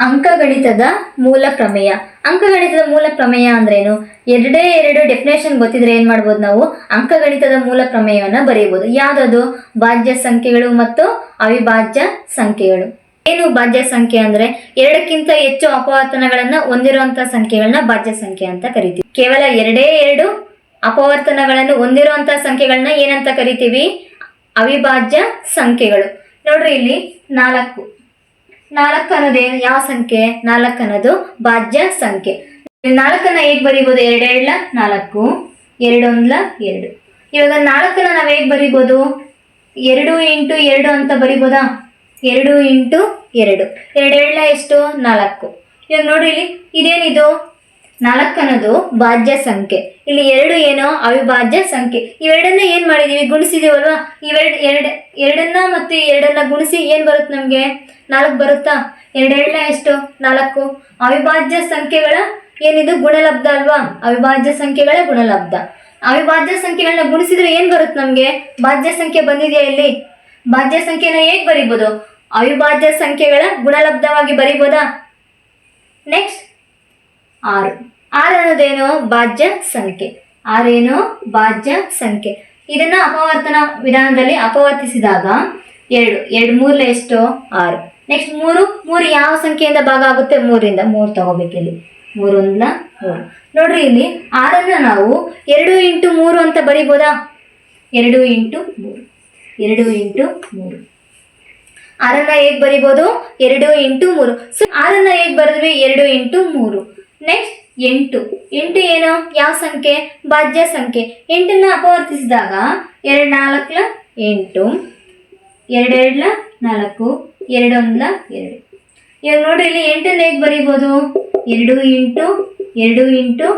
ಅಂಕಗಣಿತದ ಮೂಲ ಪ್ರಮೇಯ. ಅಂಕಗಣಿತದ ಮೂಲ ಪ್ರಮೇಯ ಅಂದ್ರೇನು? ಎರಡೇ ಎರಡು ಡೆಫಿನೇಷನ್ ಗೊತ್ತಿದ್ರೆ ಏನ್ ಮಾಡ್ಬೋದು ನಾವು? ಅಂಕಗಣಿತದ ಮೂಲ ಪ್ರಮೇಯವನ್ನ ಬರೆಯಬಹುದು ಯಾವ್ದದು? ಭಾಜ್ಯ ಸಂಖ್ಯೆಗಳು ಮತ್ತು ಅವಿಭಾಜ್ಯ ಸಂಖ್ಯೆಗಳು. ಏನು ಭಾಜ್ಯ ಸಂಖ್ಯೆ ಅಂದ್ರೆ? ಎರಡಕ್ಕಿಂತ ಹೆಚ್ಚು ಅಪವರ್ತನಗಳನ್ನ ಹೊಂದಿರುವಂತಹ ಸಂಖ್ಯೆಗಳನ್ನ ಭಾಜ್ಯ ಸಂಖ್ಯೆ ಅಂತ ಕರಿತೀವಿ. ಕೇವಲ ಎರಡೇ ಎರಡು ಅಪವರ್ತನಗಳನ್ನು ಹೊಂದಿರುವಂತಹ ಸಂಖ್ಯೆಗಳನ್ನ ಏನಂತ ಕರಿತೀವಿ? ಅವಿಭಾಜ್ಯ ಸಂಖ್ಯೆಗಳು. ನೋಡ್ರಿ ಇಲ್ಲಿ ನಾಲ್ಕು. ನಾಲ್ಕು ಅನ್ನೋದೇನು ಯಾವ ಸಂಖ್ಯೆ? ನಾಲ್ಕು ಅನ್ನೋದು ಭಾಜ್ಯ ಸಂಖ್ಯೆ ನಾಲ್ಕನ್ನ ಹೇಗ್ ಬರೀಬೋದು? ಎರಡೆರಡ್ಲ ನಾಲ್ಕು. ಎರಡೊಂದ್ಲ, ಎರಡು. ಇವಾಗ ನಾಲ್ಕನ್ನ ನಾವು ಹೇಗೆ ಬರೀಬೋದು? ಎರಡು ಇಂಟು ಎರಡು ಅಂತ ಬರಿಬೋದಾ? ಎರಡು ಇಂಟು ಎರಡು. ಎರಡೆರಡ್ಲ ಎಷ್ಟು? ನಾಲ್ಕು. ಇವಾಗ ನೋಡ್ರಿ ಇದೇನಿದು? ನಾಲ್ಕು ಅನ್ನೋದು ಭಾಜ್ಯ ಸಂಖ್ಯೆ. ಇಲ್ಲಿ ಎರಡು ಏನೋ ಅವಿಭಾಜ್ಯ ಸಂಖ್ಯೆ. ಇವೆರಡನ್ನ ಏನ್ ಮಾಡಿದೀವಿ? ಗುಣಿಸಿದೀವಲ್ವಾ? ಇವೆರಡು ಎರಡು, ಎರಡನ್ನ ಮತ್ತು ಎರಡನ್ನ ಗುಣಿಸಿ ಏನ್ ಬರುತ್ತೆ ನಮ್ಗೆ? ನಾಲ್ಕು ಬರುತ್ತಾ? ಎರಡೆರಡ್ಲ ಎಷ್ಟು? ನಾಲ್ಕು. ಅವಿಭಾಜ್ಯ ಸಂಖ್ಯೆಗಳ ಏನಿದು? ಗುಣಲಬ್ಧ ಅಲ್ವಾ? ಅವಿಭಾಜ್ಯ ಸಂಖ್ಯೆಗಳ ಗುಣಲಬ್ಧ. ಅವಿಭಾಜ್ಯ ಸಂಖ್ಯೆಗಳನ್ನ ಗುಣಿಸಿದ್ರೆ ಏನ್ ಬರುತ್ತೆ ನಮ್ಗೆ? ಭಾಜ್ಯ ಸಂಖ್ಯೆ ಬಂದಿದೆಯಾ ಇಲ್ಲಿ? ಭಾಜ್ಯ ಸಂಖ್ಯೆನ ಹೇಗೆ ಬರೀಬೋದು? ಅವಿಭಾಜ್ಯ ಸಂಖ್ಯೆಗಳ ಗುಣಲಬ್ಧವಾಗಿ ಬರಿಬೋದಾ? ನೆಕ್ಸ್ಟ್. ಆರು. ಆರು ಅನ್ನೋದೇನು? ಭಾಜ್ಯ ಸಂಖ್ಯೆ. ಆರೇನು ಭಾಜ್ಯ ಸಂಖ್ಯೆ. ಇದನ್ನ ಅಪವರ್ತನ ವಿಧಾನದಲ್ಲಿ ಅಪವರ್ತಿಸಿದಾಗ ಎರಡು. ಎರಡು ಮೂರ್ಲೆ ಎಷ್ಟು? ಆರು. ನೆಕ್ಸ್ಟ್ ಮೂರು. ಮೂರು ಯಾವ ಸಂಖ್ಯೆಯಿಂದ ಭಾಗ ಆಗುತ್ತೆ? ಮೂರಿಂದ ಮೂರು ತಗೋಬೇಕು ಇಲ್ಲಿ. ಮೂರೊಂದ್ಲ ಮೂರು. ನೋಡ್ರಿ ಇಲ್ಲಿ ಆರನ್ನ ನಾವು ಎರಡು ಇಂಟು ಮೂರು ಅಂತ ಬರಿಬೋದಾ? ಎರಡು ಇಂಟು ಮೂರು. ಎರಡು ಇಂಟು ಮೂರು. ಆರನ್ನ ಹೇಗ್ ಬರಿಬೋದು? ಎರಡು ಇಂಟು ಮೂರು. ಸೊ ಆರನ್ನ ಹೇಗ್ ಬರೆದ್ವಿ? ಎರಡು ಇಂಟು ಮೂರು. ನೆಕ್ಸ್ಟ್ ಎಂಟು. ಎಂಟು ಏನು? ಯಾವ ಸಂಖ್ಯೆ? ಭಾಜ್ಯ ಸಂಖ್ಯೆ. ಎಂಟನ್ನ ಅಪವರ್ತಿಸಿದಾಗ ಎರಡು ನಾಲ್ಕಲ ಎಂಟು, ಎರಡೆರಡ್ಲ ನಾಲ್ಕು, ಎರಡೊಂದ್ಲ ಎರಡು. ಇವಾಗ ನೋಡ್ರಿ, ಇಲ್ಲಿ ಎಂಟನ್ನ ಹೇಗೆ ಬರೀಬೋದು? ಎರಡು ಇಂಟು ಎರಡು ಇಂಟು,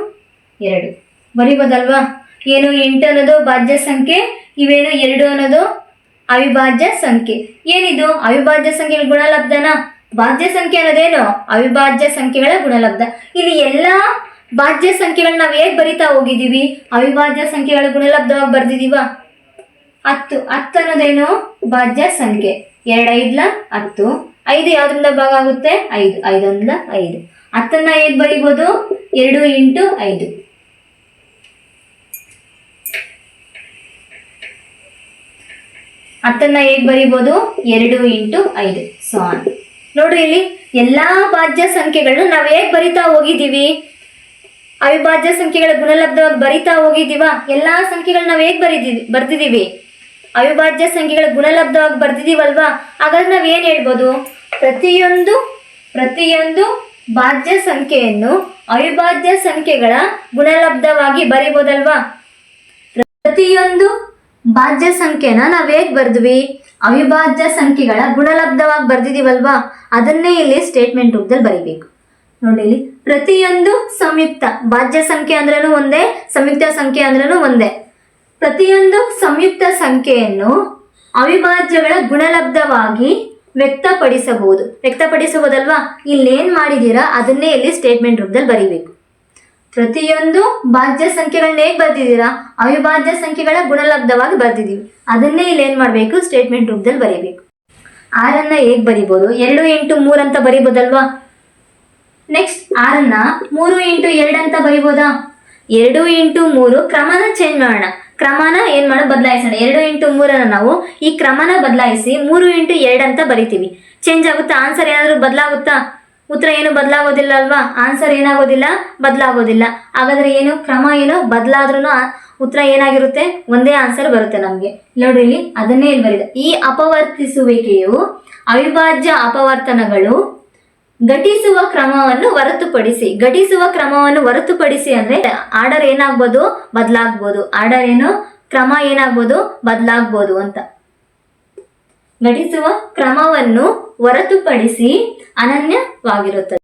ಎರಡು. ಬರಿಬೋದಲ್ವಾ? ಏನು ಎಂಟು ಅನ್ನೋದು ಭಾಜ್ಯ ಸಂಖ್ಯೆ, ಇವೇನು ಎರಡು ಅನ್ನೋದು ಅವಿಭಾಜ್ಯ ಸಂಖ್ಯೆ. ಏನಿದು? ಅವಿಭಾಜ್ಯ ಸಂಖ್ಯೆಗಳ ಗುಣಲಬ್ಧನ? ಭಾಜ್ಯ ಸಂಖ್ಯೆ ಅನ್ನೋದೇನು? ಅವಿಭಾಜ್ಯ ಸಂಖ್ಯೆಗಳ ಗುಣಲಬ್ಧ. ಇಲ್ಲಿ ಎಲ್ಲಾ ಭಾಜ್ಯ ಸಂಖ್ಯೆಗಳನ್ನ ನಾವು ಹೇಗೆ ಬರಿತಾ ಹೋಗಿದ್ದೀವಿ ಅವಿಭಾಜ್ಯ ಸಂಖ್ಯೆಗಳ ಗುಣಲಬ್ಧವಾಗಿ ಬರ್ದಿದೀವ? ಹತ್ತು. ಹತ್ತು ಅನ್ನೋದೇನು? ಭಾಜ್ಯ ಸಂಖ್ಯೆ. ಎರಡು, ಐದ್ಲ ಹತ್ತು. ಐದು ಯಾವ್ದ್ರಿಂದ ಭಾಗ ಆಗುತ್ತೆ? ಐದು. ಐದೊಂದ್ಲ ಐದು. ಹತ್ತನ್ನ ಹೇಗೆ ಬರಿಬೋದು? ಎರಡು ಇಂಟು ಐದು. ಹತ್ತನ್ನ ಹೇಗೆ ಬರಿಬೋದು? ಎರಡು ಇಂಟು ಐದು. ಸಾನ್ ನೋಡ್ರಿ ಇಲ್ಲಿ ಎಲ್ಲಾ ಭಾಜ್ಯ ಸಂಖ್ಯೆಗಳನ್ನ ನಾವ್ ಹೇಗ್ ಬರಿತಾ ಹೋಗಿದೀವಿ ಅವಿಭಾಜ್ಯ ಸಂಖ್ಯೆಗಳ ಗುಣಲಬ್ಧವಾಗಿ ಬರಿತಾ ಹೋಗಿದೀವ ಎಲ್ಲಾ ಸಂಖ್ಯೆಗಳನ್ನ ನಾವ್ ಹೇಗ್ ಬರಿದೀವಿ ಬರ್ದಿದೀವಿ? ಅವಿಭಾಜ್ಯ ಸಂಖ್ಯೆಗಳ ಗುಣಲಬ್ಧವಾಗಿ ಬರ್ದಿದೀವಲ್ವಾ? ಹಾಗಾದ್ರೆ ನಾವ್ ಏನ್ ಹೇಳ್ಬೋದು? ಪ್ರತಿಯೊಂದು ಪ್ರತಿಯೊಂದು ಭಾಜ್ಯ ಸಂಖ್ಯೆಯನ್ನು ಅವಿಭಾಜ್ಯ ಸಂಖ್ಯೆಗಳ ಗುಣಲಬ್ಧವಾಗಿ ಬರಿಬೋದಲ್ವಾ? ಪ್ರತಿಯೊಂದು ಭಾಜ್ಯ ಸಂಖ್ಯೆನ ನಾವ್ ಹೇಗ್ ಬರ್ದ್ವಿ? ಅವಿಭಾಜ್ಯ ಸಂಖ್ಯೆಗಳ ಗುಣಲಬ್ಧವಾಗಿ ಬರ್ದಿದೀವಲ್ವಾ? ಅದನ್ನೇ ಇಲ್ಲಿ ಸ್ಟೇಟ್ಮೆಂಟ್ ರೂಪದಲ್ಲಿ ಬರಿಬೇಕು. ನೋಡಿ ಇಲ್ಲಿ, ಪ್ರತಿಯೊಂದು ಸಂಯುಕ್ತ, ಭಾಜ್ಯ ಸಂಖ್ಯೆ ಅಂದ್ರೂ ಒಂದೇ, ಸಂಯುಕ್ತ ಸಂಖ್ಯೆ ಅಂದ್ರೂ ಒಂದೇ. ಪ್ರತಿಯೊಂದು ಸಂಯುಕ್ತ ಸಂಖ್ಯೆಯನ್ನು ಅವಿಭಾಜ್ಯಗಳ ಗುಣಲಬ್ಧವಾಗಿ ವ್ಯಕ್ತಪಡಿಸಬಹುದು. ವ್ಯಕ್ತಪಡಿಸಬಹುದಲ್ವಾ ಇಲ್ಲೇನ್ ಮಾಡಿದೀರಾ? ಅದನ್ನೇ ಇಲ್ಲಿ ಸ್ಟೇಟ್ಮೆಂಟ್ ರೂಪದಲ್ಲಿ ಬರಿಬೇಕು. ಪ್ರತಿಯೊಂದು ಭಾಜ್ಯ ಸಂಖ್ಯೆಗಳನ್ನ ಹೇಗೆ ಬರ್ದಿದ್ದೀರಾ? ಅವಿಭಾಜ್ಯ ಸಂಖ್ಯೆಗಳ ಗುಣಲಬ್ಧವಾಗಿ ಬರ್ದಿದ್ದೀವಿ. ಅದನ್ನೇ ಇಲ್ಲಿ ಏನ್ ಮಾಡಬೇಕು? ಸ್ಟೇಟ್ಮೆಂಟ್ ರೂಪದಲ್ಲಿ ಬರೀಬೇಕು. ಆರನ್ನ ಹೇಗ್ ಬರಿಬೋದು? ಎರಡು ಇಂಟು ಮೂರು ಅಂತ ಬರಿಬೋದಲ್ವಾ? ನೆಕ್ಸ್ಟ್ ಆರನ್ನ ಮೂರು ಇಂಟು ಎರಡು ಅಂತ ಬರಿಬೋದಾ? ಎರಡು ಇಂಟು ಮೂರು ಕ್ರಮನ ಚೇಂಜ್ ಮಾಡೋಣ. ಕ್ರಮನ ಏನ್ ಮಾಡೋ ಬದಲಾಯಿಸೋಣ. ಎರಡು ಇಂಟು ಮೂರನ್ನ ನಾವು ಈ ಕ್ರಮನ ಬದಲಾಯಿಸಿ ಮೂರು ಇಂಟು ಎರಡು ಅಂತ ಬರಿತೀವಿ. ಚೇಂಜ್ ಆಗುತ್ತಾ? ಆನ್ಸರ್ ಏನಾದರೂ ಬದಲಾಗುತ್ತಾ? ಉತ್ತರ ಏನು ಬದಲಾಗೋದಿಲ್ಲ ಅಲ್ವಾ? ಆನ್ಸರ್ ಏನಾಗೋದಿಲ್ಲ, ಬದಲಾಗೋದಿಲ್ಲ. ಹಾಗಾದ್ರೆ ಏನು? ಕ್ರಮ ಏನು? ಬದಲಾದ್ರೂ ಉತ್ತರ ಏನಾಗಿರುತ್ತೆ? ಒಂದೇ ಆನ್ಸರ್ ಬರುತ್ತೆ ನಮಗೆ. ನೋಡ್ರಿ ಇಲ್ಲಿ, ಅದನ್ನೇ ಇಲ್ಲಿ ಬರಿದೆ. ಈ ಅಪವರ್ತಿಸುವಿಕೆಯು ಅವಿಭಾಜ್ಯ ಅಪವರ್ತನಗಳು ಘಟಿಸುವ ಕ್ರಮವನ್ನು ಹೊರತುಪಡಿಸಿ, ಘಟಿಸುವ ಕ್ರಮವನ್ನು ಹೊರತುಪಡಿಸಿ ಅಂದ್ರೆ ಆರ್ಡರ್ ಏನಾಗ್ಬೋದು? ಬದಲಾಗ್ಬೋದು. ಆರ್ಡರ್ ಏನು? ಕ್ರಮ ಏನಾಗ್ಬೋದು? ಬದಲಾಗ್ಬೋದು ಅಂತ. ಘಟಿಸುವ ಕ್ರಮವನ್ನು ಹೊರತುಪಡಿಸಿ ಅನನ್ಯವಾಗಿರುತ್ತದೆ.